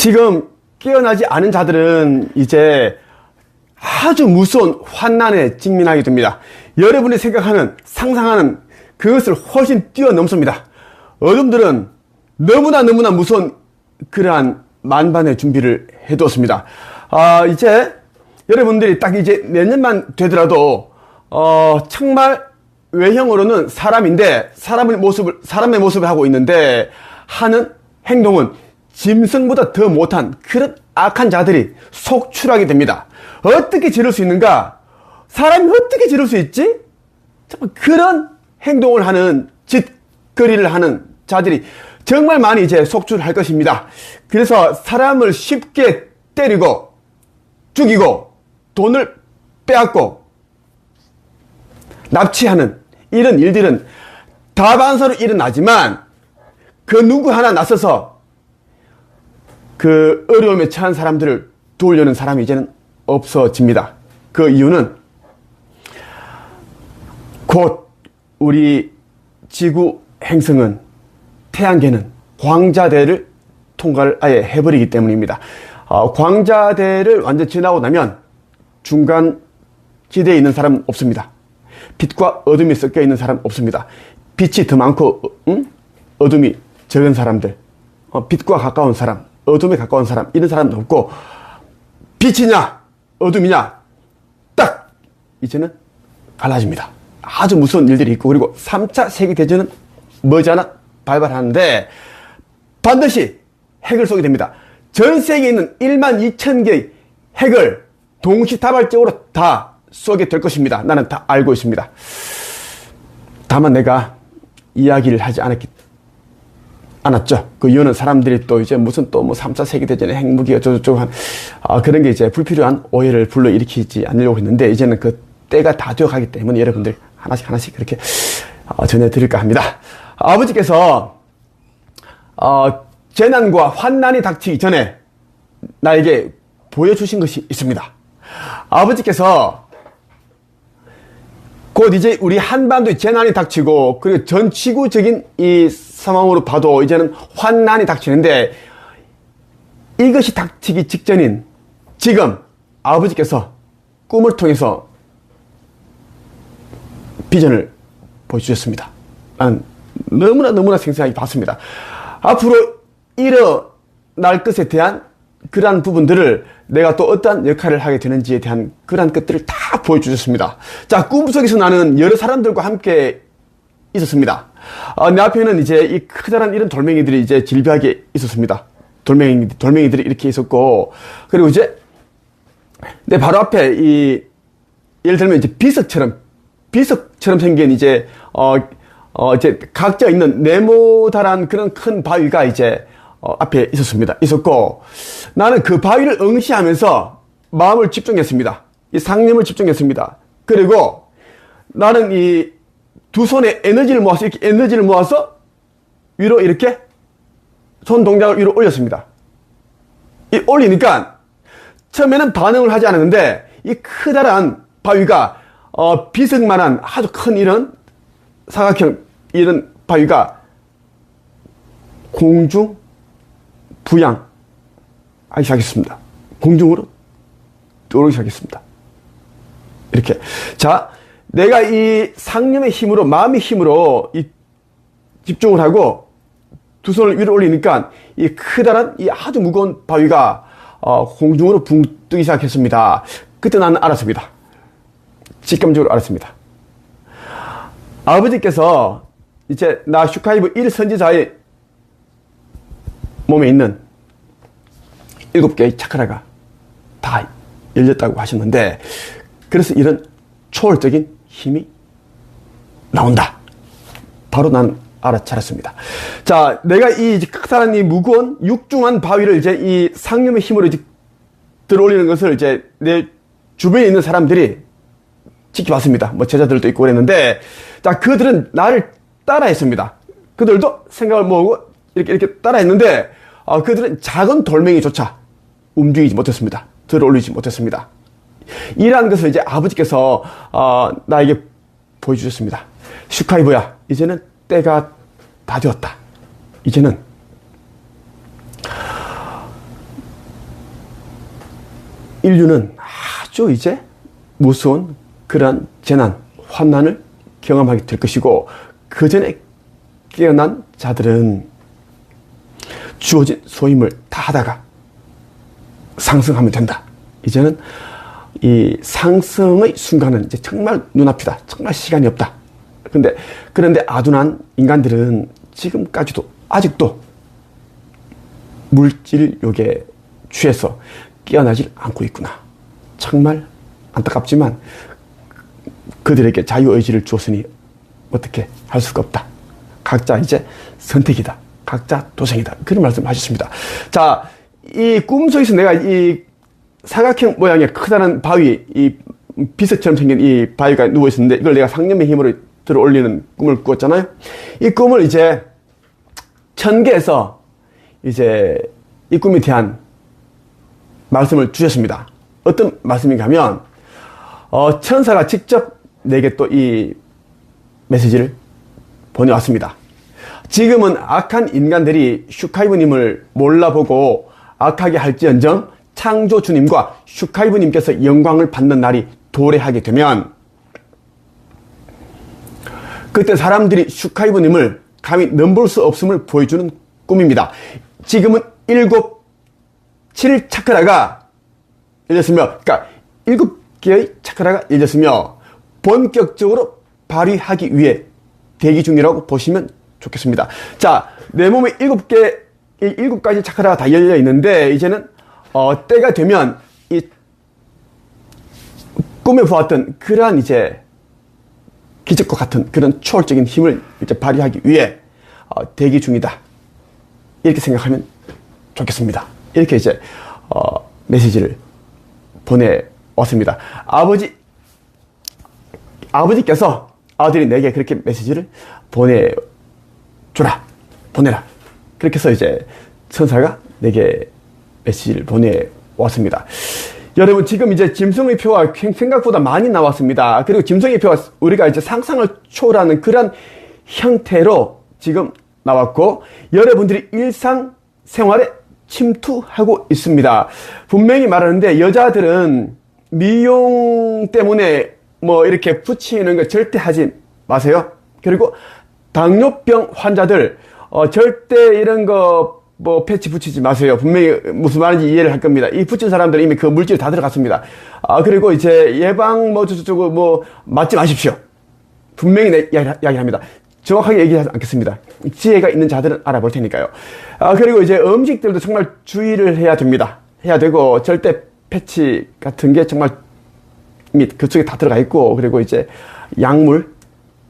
지금 깨어나지 않은 자들은 이제 아주 무서운 환난에 직면하게 됩니다. 여러분이 생각하는, 상상하는 그것을 훨씬 뛰어넘습니다. 어둠들은 너무나 너무나 무서운 그러한 만반의 준비를 해두었습니다. 아, 이제 여러분들이 딱 이제 내년만 되더라도, 어, 정말 외형으로는 사람인데, 사람의 모습을, 사람의 모습을 하고 있는데, 하는 행동은 짐승보다 더 못한 그런 악한 자들이 속출하게 됩니다. 어떻게 지를 수 있는가? 사람이 어떻게 지를 수 있지? 정말 그런 행동을 하는 짓거리를 하는 자들이 정말 많이 이제 속출할 것입니다. 그래서 사람을 쉽게 때리고 죽이고 돈을 빼앗고 납치하는 이런 일들은 다반사로 일어나지만 그 누구 하나 나서서 그 어려움에 처한 사람들을 도우려는 사람이 이제는 없어집니다. 그 이유는 곧 우리 지구 행성은 태양계는 광자대를 통과를 아예 해버리기 때문입니다. 어, 광자대를 완전 지나고 나면 중간 지대에 있는 사람은 없습니다. 빛과 어둠이 섞여 있는 사람 없습니다. 빛이 더 많고 응? 어둠이 적은 사람들, 어, 빛과 가까운 사람, 어둠에 가까운 사람 이런 사람도 없고 빛이냐 어둠이냐 딱 이제는 갈라집니다. 아주 무서운 일들이 있고 그리고 3차 세계대전은 머지않아 발발하는데 반드시 핵을 쏘게 됩니다. 전 세계에 있는 1만 2천 개의 핵을 동시다발적으로 다 쏘게 될 것입니다. 나는 다 알고 있습니다. 다만 내가 이야기를 하지 않았기 않았죠. 그 이유는 사람들이 또 이제 무슨 또 뭐 3차 세계대전의 핵무기 어쩌고저쩌고 한, 아, 그런 게 이제 불필요한 오해를 불러일으키지 않으려고 했는데, 이제는 그 때가 다 되어 가기 때문에 여러분들 하나씩 하나씩 그렇게 어, 전해드릴까 합니다. 아버지께서, 어, 재난과 환난이 닥치기 전에 나에게 보여주신 것이 있습니다. 아버지께서 곧 이제 우리 한반도에 재난이 닥치고 그리고 전 지구적인 이 상황으로 봐도 이제는 환난이 닥치는데 이것이 닥치기 직전인 지금 아버지께서 꿈을 통해서 비전을 보여주셨습니다. 난 너무나 너무나 생생하게 봤습니다. 앞으로 일어날 것에 대한 그러한 부분들을 내가 또 어떠한 역할을 하게 되는지에 대한 그러한 것들을 다 보여주셨습니다. 자, 꿈속에서 나는 여러 사람들과 함께 있었습니다. 어, 내 앞에는 이제 이 커다란 이런 돌멩이들이 이제 질비하게 있었습니다. 돌멩이, 돌멩이들이 이렇게 있었고, 그리고 이제 내 바로 앞에 이, 예를 들면 이제 비석처럼, 비석처럼 생긴 이제, 어, 어, 이제 각져 있는 네모다란 그런 큰 바위가 이제 어, 앞에 있었습니다. 있었고 나는 그 바위를 응시하면서 마음을 집중했습니다. 이 상념을 집중했습니다. 그리고 나는 이 두 손에 에너지를 모아서 이렇게 에너지를 모아서 위로 이렇게 손 동작을 위로 올렸습니다. 이 올리니까 처음에는 반응을 하지 않았는데 이 크다란 바위가 어, 비석만한 아주 큰 이런 사각형 이런 바위가 공중 부양 하기 시작했습니다. 공중으로 떠오르기 시작했습니다. 이렇게. 자, 내가 이 상념의 힘으로, 마음의 힘으로 이 집중을 하고 두 손을 위로 올리니까 이 크다란 이 아주 무거운 바위가 어, 공중으로 붕 뜨기 시작했습니다. 그때 나는 알았습니다. 직감적으로 알았습니다. 아버지께서 이제 나 슈카이브 1 선지자의 몸에 있는 일곱 개의 차크라가 다 열렸다고 하셨는데 그래서 이런 초월적인 힘이 나온다. 바로 난 알아차렸습니다. 자, 내가 이 크다란 이 무거운 육중한 바위를 이제 이 상념의 힘으로 이제 들어올리는 것을 이제 내 주변에 있는 사람들이 지켜봤습니다. 뭐 제자들도 있고 그랬는데, 자, 그들은 나를 따라했습니다. 그들도 생각을 모으고 이렇게 이렇게 따라했는데, 어, 그들은 작은 돌멩이조차 움직이지 못했습니다. 들어 올리지 못했습니다. 이러한 것을 이제 아버지께서 어, 나에게 보여주셨습니다. 슈카이브야, 이제는 때가 다 되었다. 이제는 인류는 아주 이제 무서운 그러한 재난, 환난을 경험하게 될 것이고 그 전에 깨어난 자들은 주어진 소임을 다 하다가 상승하면 된다. 이제는 이 상승의 순간은 이제 정말 눈앞이다. 정말 시간이 없다. 근데 그런데 아둔한 인간들은 지금까지도 아직도 물질욕에 취해서 깨어나질 않고 있구나. 정말 안타깝지만 그들에게 자유의지를 주었으니 어떻게 할 수가 없다. 각자 이제 선택이다. 각자 도생이다. 그런 말씀 하셨습니다. 자, 이 꿈속에서 내가 이 사각형 모양의 크다란 바위, 이 비석처럼 생긴 이 바위가 누워 있었는데 이걸 내가 상념의 힘으로 들어 올리는 꿈을 꾸었잖아요. 이 꿈을 이제 천계에서 이제 이 꿈에 대한 말씀을 주셨습니다. 어떤 말씀인가 하면, 어, 천사가 직접 내게 또 이 메시지를 보내왔습니다. 지금은 악한 인간들이 슈카이브님을 몰라보고 악하게 할지언정 창조 주님과 슈카이브님께서 영광을 받는 날이 도래하게 되면 그때 사람들이 슈카이브님을 감히 넘볼 수 없음을 보여주는 꿈입니다. 지금은 일곱, 칠 차크라가 열렸으며, 그러니까 일곱 개의 차크라가 열렸으며, 본격적으로 발휘하기 위해 대기 중이라고 보시면 좋겠습니다. 자, 내 몸에 일곱 개, 일곱 가지 차크라가 다 열려 있는데, 이제는, 어, 때가 되면, 이, 꿈에 보았던 그러한 이제, 기적과 같은 그런 초월적인 힘을 이제 발휘하기 위해, 어, 대기 중이다. 이렇게 생각하면 좋겠습니다. 이렇게 이제, 어, 메시지를 보내왔습니다. 아버지, 아버지께서 아들이 내게 그렇게 메시지를 보내줘라. 보내라. 그렇게 해서 이제 천사가 내게 메시지를 보내왔습니다. 여러분, 지금 이제 짐승의 표가 생각보다 많이 나왔습니다. 그리고 짐승의 표가 우리가 이제 상상을 초월하는 그런 형태로 지금 나왔고, 여러분들이 일상 생활에 침투하고 있습니다. 분명히 말하는데, 여자들은 미용 때문에 뭐 이렇게 붙이는 거 절대 하지 마세요. 그리고 당뇨병 환자들 어, 절대 이런 거 뭐 패치 붙이지 마세요. 분명히 무슨 말인지 이해를 할 겁니다. 이 붙인 사람들은 이미 그 물질 다 들어갔습니다. 아 그리고 이제 예방 뭐 저쩌고 뭐 맞지 마십시오. 분명히 내 이야기합니다. 정확하게 얘기하지 않겠습니다. 지혜가 있는 자들은 알아볼 테니까요. 아 그리고 이제 음식들도 정말 주의를 해야 됩니다. 해야 되고 절대 패치 같은 게 정말 및 그쪽에 다 들어가 있고 그리고 이제 약물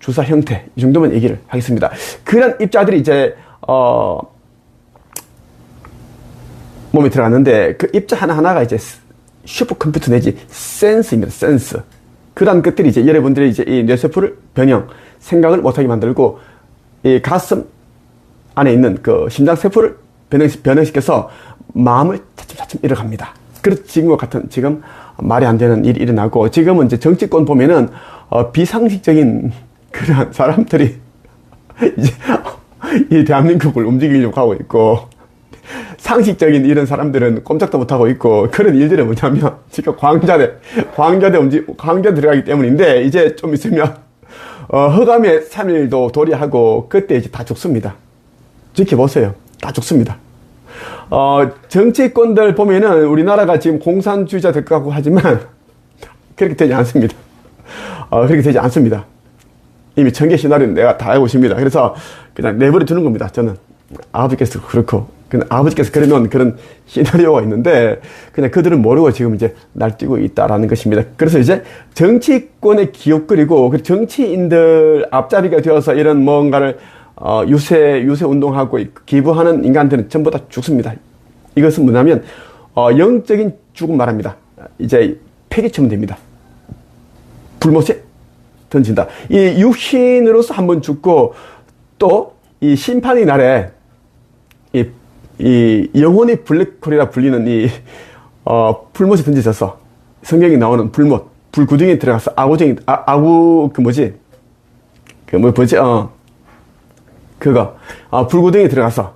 주사 형태 이 정도만 얘기를 하겠습니다. 그런 입자들이 이제 어 몸에 들어갔는데 그 입자 하나 하나가 이제 슈퍼컴퓨터 내지 센스입니다. 센스. 그런 것들이 이제 여러분들이 이제 이 뇌세포를 변형, 생각을 못하게 만들고 이 가슴 안에 있는 그 심장 세포를 변형, 변형시켜서 마음을 차츰차츰 잃어갑니다. 그렇 지금과 같은 지금 말이 안 되는 일이 일어나고 지금은 이제 정치권 보면은 어, 비상식적인 그런 사람들이 이제 이 대한민국을 움직이려고 하고 있고 상식적인 이런 사람들은 꼼짝도 못하고 있고 그런 일들은 뭐냐면 지금 광자대 광자대 움직 광자 들어가기 때문인데 이제 좀 있으면 어, 허감의 3일도 도리하고 그때 이제 다 죽습니다. 지켜보세요. 다 죽습니다. 어, 정치권들 보면은 우리나라가 지금 공산주의자 될것 같고 하지만 그렇게 되지 않습니다. 어, 그렇게 되지 않습니다. 이미 전개 시나리오는 내가 다 알고 있습니다. 그래서 그냥 내버려 두는 겁니다. 저는 아버지께서 그렇고 아버지께서 그려놓은 그런 시나리오가 있는데 그냥 그들은 모르고 지금 이제 날뛰고 있다라는 것입니다. 그래서 이제 정치권의 기업그리고 그 정치인들 앞자리가 되어서 이런 뭔가를 어, 유세, 유세 운동하고 기부하는 인간들은 전부 다 죽습니다. 이것은 뭐냐면, 어, 영적인 죽음 말합니다. 이제 폐기치면 됩니다. 불못에 던진다. 이 육신으로서 한번 죽고, 또, 이 심판의 날에, 이, 이 영혼의 블랙홀이라 불리는 이, 어, 불못에 던져져서, 성경에 나오는 불못, 불구덩이에 들어가서 아구쟁이, 아, 아구, 그 뭐지? 그 뭐, 뭐지? 어, 그거 어, 불구덩이 들어가서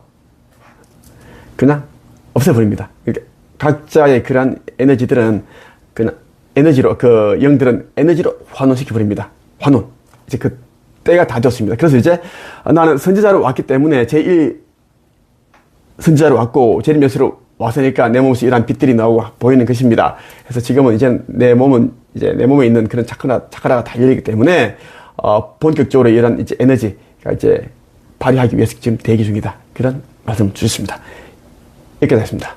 그냥 없애버립니다. 이렇게 각자의 그러한 에너지들은 그 에너지로 그 영들은 에너지로 환원시켜 버립니다. 환원. 이제 그 때가 다 됐습니다. 그래서 이제 나는 선지자로 왔기 때문에 제1 선지자로 왔고 제리면서로 왔으니까 내 몸에서 이러한 빛들이 나오고 보이는 것입니다. 그래서 지금은 이제 내 몸은 이제 내 몸에 있는 그런 차크라 차크라가 다 열리기 때문에 어 본격적으로 이런 이제 에너지가 이제 발휘하기 위해서 지금 대기 중이다. 그런 말씀 주셨습니다. 이렇게 됐습니다.